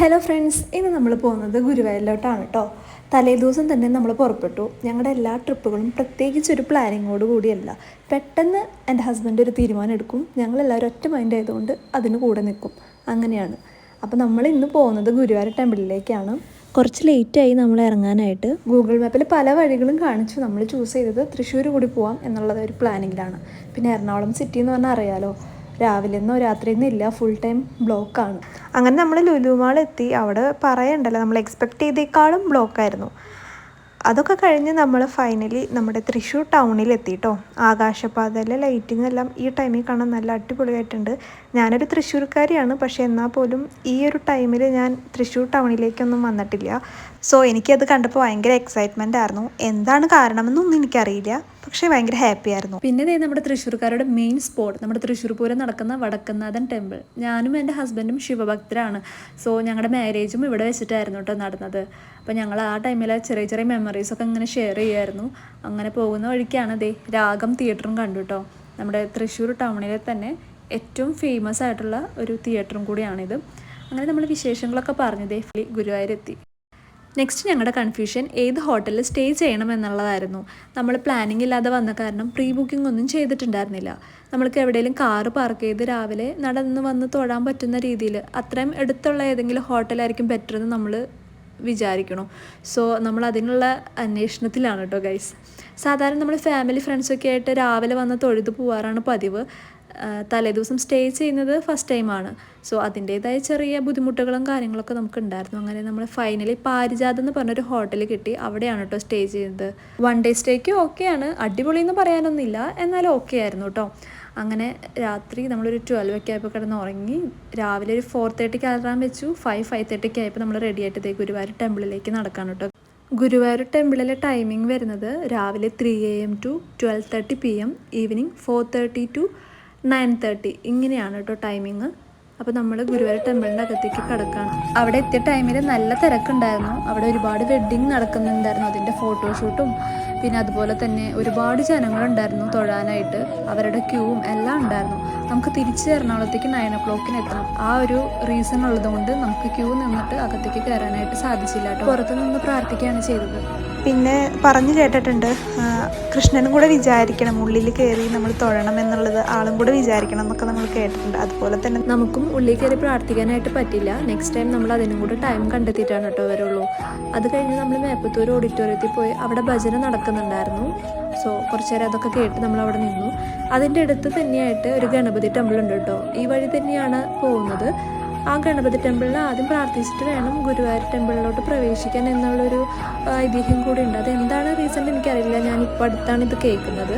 Hello friends ഇന്ന് നമ്മൾ പോകുന്നത് ഗുരുവായൂരിലോട്ടാണ് കേട്ടോ തലേ ദിവസം തന്നെ നമ്മൾ പുറപ്പെട്ടു. ഞങ്ങളുടെ എല്ലാ ട്രിപ്പുകളും പ്രത്യേകിച്ച് ഒരു പ്ലാനിങ്ങോട് കൂടിയല്ല. പെട്ടെന്ന് എന്റെ ഹസ്ബൻഡ് ഒരു തീരുമാനം എടുക്കും. ഞങ്ങളെല്ലാവരും ഒറ്റ മൈൻഡ് ആയതുകൊണ്ട് അതിന് കൂടെ നിൽക്കും. അങ്ങനെയാണ്. അപ്പോൾ നമ്മൾ ഇന്ന് പോകുന്നത് ഗുരുവായൂർ ടെമ്പിളിലേക്കാണ് കുറച്ച് ലേറ്റായി നമ്മൾ ഇറങ്ങാനായിട്ട്. ഗൂഗിൾ മാപ്പിൽ പല വഴികളും കാണിച്ചു നമ്മൾ ചൂസ് ചെയ്തത് തൃശ്ശൂർ കൂടി പോവാം എന്നുള്ളത് ഒരു പ്ലാനിങ്ങിലാണ് പിന്നെ എറണാകുളം സിറ്റി എന്ന് പറഞ്ഞാൽ അറിയാലോ. രാവിലെ നിന്നോ രാത്രി നിന്നോ ഇല്ല. ഫുൾ ടൈം ബ്ലോക്കാണ് അങ്ങനെ നമ്മൾ ലുലുമാൾ എത്തി. അവിടെ പറയണ്ടല്ലോ നമ്മൾ എക്സ്പെക്ട് ചെയ്തേക്കാളും ബ്ലോക്കായിരുന്നു അതൊക്കെ കഴിഞ്ഞ് നമ്മൾ ഫൈനലി നമ്മുടെ തൃശ്ശൂർ ടൗണിൽ എത്തിയിട്ടോ ആകാശപാതയിലെ ലൈറ്റിംഗ് എല്ലാം ഈ ടൈമിൽ കാണാൻ നല്ല അടിപൊളിയായിട്ടുണ്ട്. ഞാനൊരു തൃശ്ശൂർക്കാരിയാണ് പക്ഷേ എന്നാൽ പോലും ഈ ഒരു ടൈമിൽ ഞാൻ തൃശ്ശൂർ ടൗണിലേക്കൊന്നും വന്നിട്ടില്ല. സോ എനിക്കത് കണ്ടപ്പോൾ ഭയങ്കര എക്സൈറ്റ്മെന്റ് ആയിരുന്നു. എന്താണ് കാരണമെന്നൊന്നും എനിക്കറിയില്ല. പക്ഷേ ഭയങ്കര ഹാപ്പി ആയിരുന്നു. പിന്നെ ഇതേ നമ്മുടെ തൃശ്ശൂർക്കാരുടെ മെയിൻ സ്പോട്ട് നമ്മുടെ തൃശ്ശൂർ പൂരം നടക്കുന്ന വടക്കനാഥൻ ടെമ്പിൾ ഞാനും എന്റെ ഹസ്ബൻഡും ശിവഭക്തരാണ്. സോ ഞങ്ങളുടെ മാരേജും ഇവിടെ വെച്ചിട്ടായിരുന്നു കേട്ടോ നടന്നത്. അപ്പോൾ ഞങ്ങൾ ആ ടൈമിൽ ചെറിയ ചെറിയ മെമ്മറീസൊക്കെ ഇങ്ങനെ ഷെയർ ചെയ്യുമായിരുന്നു അങ്ങനെ പോകുന്ന വഴിക്കാണ് ദേ രാഗം തിയേറ്ററും കണ്ടു കേട്ടോ നമ്മുടെ തൃശ്ശൂർ ടൗണിലെ തന്നെ ഏറ്റവും ഫേമസ് ആയിട്ടുള്ള ഒരു തിയേറ്ററും കൂടിയാണിത്. അങ്ങനെ നമ്മൾ വിശേഷങ്ങളൊക്കെ പറഞ്ഞു ദേ ഗുരുവായൂരെത്തി. നെക്സ്റ്റ് ഞങ്ങളുടെ കൺഫ്യൂഷൻ ഏത് ഹോട്ടലിൽ സ്റ്റേ ചെയ്യണം എന്നുള്ളതായിരുന്നു നമ്മൾ പ്ലാനിങ് ഇല്ലാതെ വന്ന കാരണം പ്രീ ബുക്കിംഗ് ഒന്നും ചെയ്തിട്ടുണ്ടായിരുന്നില്ല. നമ്മൾക്ക് എവിടെയെങ്കിലും കാറ് പാർക്ക് ചെയ്ത് രാവിലെ നടന്ന് വന്ന് തൊഴാൻ പറ്റുന്ന രീതിയിൽ അത്രയും അടുത്തുള്ള ഏതെങ്കിലും ഹോട്ടലായിരിക്കും ബെറ്റർ എന്ന് നമ്മൾ വിചാരിക്കണം. സോ നമ്മൾ അതിനുള്ള അന്വേഷണത്തിലാണ് കേട്ടോ ഗൈസ് സാധാരണ നമ്മൾ ഫാമിലി ഫ്രണ്ട്സൊക്കെ ആയിട്ട് രാവിലെ വന്ന് തൊഴുതു പോകാറാണ് പതിവ്. തലേദിവസം സ്റ്റേ ചെയ്യുന്നത് ഫസ്റ്റ് ടൈമാണ് സോ അതിന്റേതായ ചെറിയ ബുദ്ധിമുട്ടുകളും കാര്യങ്ങളൊക്കെ നമുക്ക് ഉണ്ടായിരുന്നു അങ്ങനെ നമ്മൾ ഫൈനലി പാരിജാതം എന്ന് പറഞ്ഞൊരു ഹോട്ടൽ കിട്ടി. അവിടെയാണ് കേട്ടോ സ്റ്റേ ചെയ്യുന്നത് വൺ ഡേ സ്റ്റേക്ക് ഓക്കെയാണ് അടിപൊളി എന്ന് പറയാനൊന്നുമില്ല. എന്നാലും ഓക്കെ ആയിരുന്നു കേട്ടോ അങ്ങനെ രാത്രി നമ്മളൊരു ട്വൽവ് ഒക്കെ ആയപ്പോൾ കിടന്ന് ഉറങ്ങി രാവിലെ ഒരു ഫോർ തേർട്ടിക്ക് അലാറം വെച്ചു. ഫൈവ് ഫൈവ് തേർട്ടിക്ക് ആയപ്പോൾ നമ്മൾ റെഡി ആയിട്ട് ഗുരുവായൂർ ടെമ്പിളിലേക്ക് നടക്കാൻ കേട്ടോ ഗുരുവായൂർ ടെമ്പിളിലെ ടൈമിംഗ് വരുന്നത് രാവിലെ three A M to twelve thirty P M evening four thirty to nine thirty ഇങ്ങനെയാണ് കേട്ടോ ടൈമിങ് അപ്പോൾ നമ്മൾ ഗുരുവായൂർ ടെമ്പിളിന്റെ അകത്തേക്ക് കിടക്കുകയാണ് അവിടെ എത്തിയ ടൈമിൽ നല്ല തിരക്കുണ്ടായിരുന്നു. അവിടെ ഒരുപാട് വെഡ്ഡിങ് നടക്കുന്നുണ്ടായിരുന്നു. അതിന്റെ ഫോട്ടോഷൂട്ടും പിന്നെ അതുപോലെ തന്നെ ഒരുപാട് ജനങ്ങളുണ്ടായിരുന്നു തൊഴാനായിട്ട്. അവരുടെ ക്യൂവും എല്ലാം ഉണ്ടായിരുന്നു. നമുക്ക് തിരിച്ച് എറണാകുളത്തേക്ക് നയൻ ഒ ക്ലോക്കിന് എത്തണം. ആ ഒരു റീസൺ ഉള്ളതുകൊണ്ട് നമുക്ക് ക്യൂ നിന്നിട്ട് അകത്തേക്ക് കയറാനായിട്ട് സാധിച്ചില്ല കേട്ടോ. പുറത്തു നിന്ന് പ്രാർത്ഥിക്കുകയാണ് ചെയ്തത്. പിന്നെ പറഞ്ഞു കേട്ടിട്ടുണ്ട് കൃഷ്ണനും കൂടെ വിചാരിക്കണം ഉള്ളിൽ കയറി നമ്മൾ തൊഴണം എന്നുള്ളത് ആളും കൂടെ വിചാരിക്കണം എന്നൊക്കെ നമ്മൾ കേട്ടിട്ടുണ്ട്. അതുപോലെ തന്നെ നമുക്കും ഉള്ളിൽ കയറി പ്രാർത്ഥിക്കാനായിട്ട് പറ്റില്ല. നെക്സ്റ്റ് ടൈം നമ്മൾ അതിനും കൂടെ ടൈം കണ്ടെത്തിയിട്ടാണ് കേട്ടോ വരുള്ളൂ. അത് കഴിഞ്ഞ് നമ്മൾ മേപ്പത്തൂർ ഓഡിറ്റോറിയത്തിൽ പോയി അവിടെ ഭജന നടക്കുന്നുണ്ടായിരുന്നു. സോ കുറച്ച് നേരം അതൊക്കെ കേട്ട് നമ്മൾ അവിടെ നിന്നു. അതിന്റെ അടുത്ത് തന്നെയായിട്ട് ഒരു ഗണപതി ടെമ്പിൾ ഉണ്ട് കേട്ടോ. ഈ വഴി തന്നെയാണ് പോകുന്നത്. ആ ഗണപതി ടെമ്പിളിൽ ആദ്യം പ്രാർത്ഥിച്ചിട്ട് വേണം ഗുരുവായൂർ ടെമ്പിളിലോട്ട് പ്രവേശിക്കാൻ എന്നുള്ളൊരു ഐതിഹ്യം കൂടി ഉണ്ട്. അത് എന്താണ് റീസൺ എനിക്കറിയില്ല. ഞാൻ ഇപ്പോൾ അടുത്താണ് ഇത് കേൾക്കുന്നത്.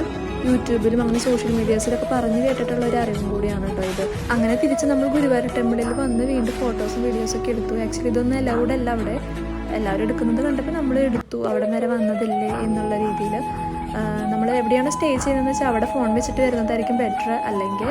യൂട്യൂബിലും അങ്ങനെ സോഷ്യൽ മീഡിയാസിലൊക്കെ പറഞ്ഞു കേട്ടിട്ടുള്ള ഒരു അറിവും കൂടിയാണ് കേട്ടോ ഇത്. അങ്ങനെ തിരിച്ച് നമ്മൾ ഗുരുവായൂർ ടെമ്പിളിൽ വന്ന് വീണ്ടും ഫോട്ടോസും വീഡിയോസും ഒക്കെ എടുത്തു. ആക്ച്വലി ഇതൊന്നും എല്ലാവരും അല്ല അവിടെ. എല്ലാവരും എടുക്കുന്നത് കണ്ടപ്പോൾ നമ്മൾ എടുത്തു. അവിടെ വരെ വന്നതല്ലേ എന്നുള്ള രീതിയിൽ നമ്മൾ എവിടെയാണ് സ്റ്റേ ചെയ്യുന്നതെന്ന് വെച്ചാൽ അവിടെ ഫോൺ വെച്ചിട്ട് വരുന്നതായിരിക്കും ബെറ്റർ അല്ലെങ്കിൽ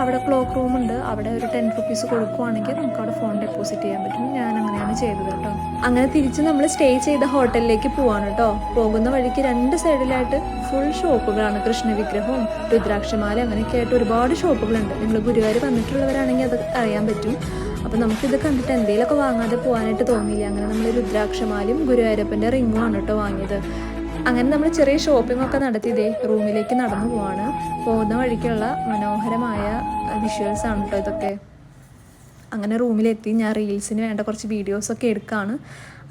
അവിടെ ക്ലോക്ക് റൂം ഉണ്ട്. അവിടെ ഒരു ടെൻ റുപ്പീസ് കൊടുക്കുവാണെങ്കിൽ നമുക്ക് അവിടെ ഫോൺ ഡെപ്പോസിറ്റ് ചെയ്യാൻ പറ്റും. ഞാൻ അങ്ങനെയാണ് ചെയ്തത് കേട്ടോ. അങ്ങനെ തിരിച്ച് നമ്മൾ സ്റ്റേ ചെയ്ത ഹോട്ടലിലേക്ക് പോവാണ് കേട്ടോ. പോകുന്ന വഴിക്ക് രണ്ട് സൈഡിലായിട്ട് ഫുൾ ഷോപ്പുകളാണ് കൃഷ്ണവിഗ്രഹവും രുദ്രാക്ഷമാല അങ്ങനെയൊക്കെ ആയിട്ട് ഒരുപാട് ഷോപ്പുകളുണ്ട് നിങ്ങൾ ഗുരുവായൂർ വന്നിട്ടുള്ളവരാണെങ്കിൽ അത് അറിയാൻ പറ്റും. അപ്പം നമുക്കിത് കണ്ടിട്ട് എന്തെങ്കിലുമൊക്കെ വാങ്ങാതെ പോകാനായിട്ട് തോന്നിയില്ല? അങ്ങനെ നമ്മൾ രുദ്രാക്ഷമാലയും ഗുരുവായൂരപ്പന്റെ റിങ്ങുമാണ് കേട്ടോ വാങ്ങിയത്. അങ്ങനെ നമ്മൾ ചെറിയ ഷോപ്പിംഗ് ഒക്കെ നടത്തി ഇതേ റൂമിലേക്ക് നടന്നു പോവാണ്. പോകുന്ന വഴിക്കുള്ള മനോഹരമായ വിഷ്വൽസ് ആണ് കേട്ടോ ഇതൊക്കെ. അങ്ങനെ റൂമിലെത്തി ഞാൻ റീൽസിന് വേണ്ട കുറച്ച് വീഡിയോസൊക്കെ എടുക്കുകയാണ്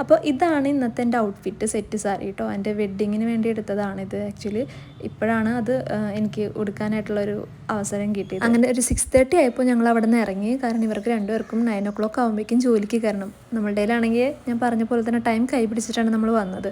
അപ്പോൾ ഇതാണ് ഇന്നത്തെ എന്റെ ഔട്ട്ഫിറ്റ് സെറ്റ് സാരി കേട്ടോ എന്റെ വെഡ്ഡിങ്ങിന് വേണ്ടി എടുത്തതാണിത് ആക്ച്വലി ഇപ്പോഴാണ് അത് എനിക്ക് ഉടുക്കാനായിട്ടുള്ളൊരു അവസരം കിട്ടിയത്. അങ്ങനെ ഒരു സിക്സ് തേർട്ടി ആയപ്പോൾ ഞങ്ങൾ അവിടെ നിന്ന് ഇറങ്ങി. കാരണം ഇവർക്ക് രണ്ടുപേർക്കും നയൻ ഓ ക്ലോക്ക് ആകുമ്പോഴേക്കും ജോലിക്ക് കയറണം. നമ്മളുടെ ആണെങ്കിൽ ഞാൻ പറഞ്ഞ പോലെ തന്നെ ടൈം കൈ പിടിച്ചിട്ടാണ് നമ്മൾ വന്നത്.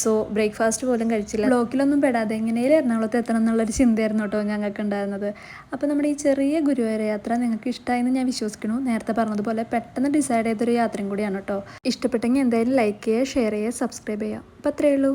സോ ബ്രേക്ക്ഫാസ്റ്റ് പോലും കഴിച്ചില്ല. ബ്ലോക്കിലൊന്നും പെടാതെ എങ്ങനെയും എറണാകുളത്ത് എത്തണം എന്നുള്ളൊരു ചിന്തയായിരുന്നു കേട്ടോ ഞങ്ങൾക്ക് ഉണ്ടായിരുന്നത്. അപ്പോൾ നമ്മുടെ ഈ ചെറിയ ഗുരുവായൂർ യാത്ര നിങ്ങൾക്ക് ഇഷ്ടമായെന്ന് ഞാൻ വിശ്വസിക്കുന്നു. നേരത്തെ പറഞ്ഞതുപോലെ പെട്ടെന്ന് ഡിസൈഡ് ചെയ്തൊരു യാത്രയും കൂടിയാണ് കേട്ടോ ഇഷ്ടപ്പെട്ടെങ്കിൽ എന്തായാലും ലൈക്ക് ചെയ്യുക ഷെയർ ചെയ്യുക സബ്സ്ക്രൈബ് ചെയ്യുക. അപ്പോൾ അത്രയേ ഉള്ളൂ.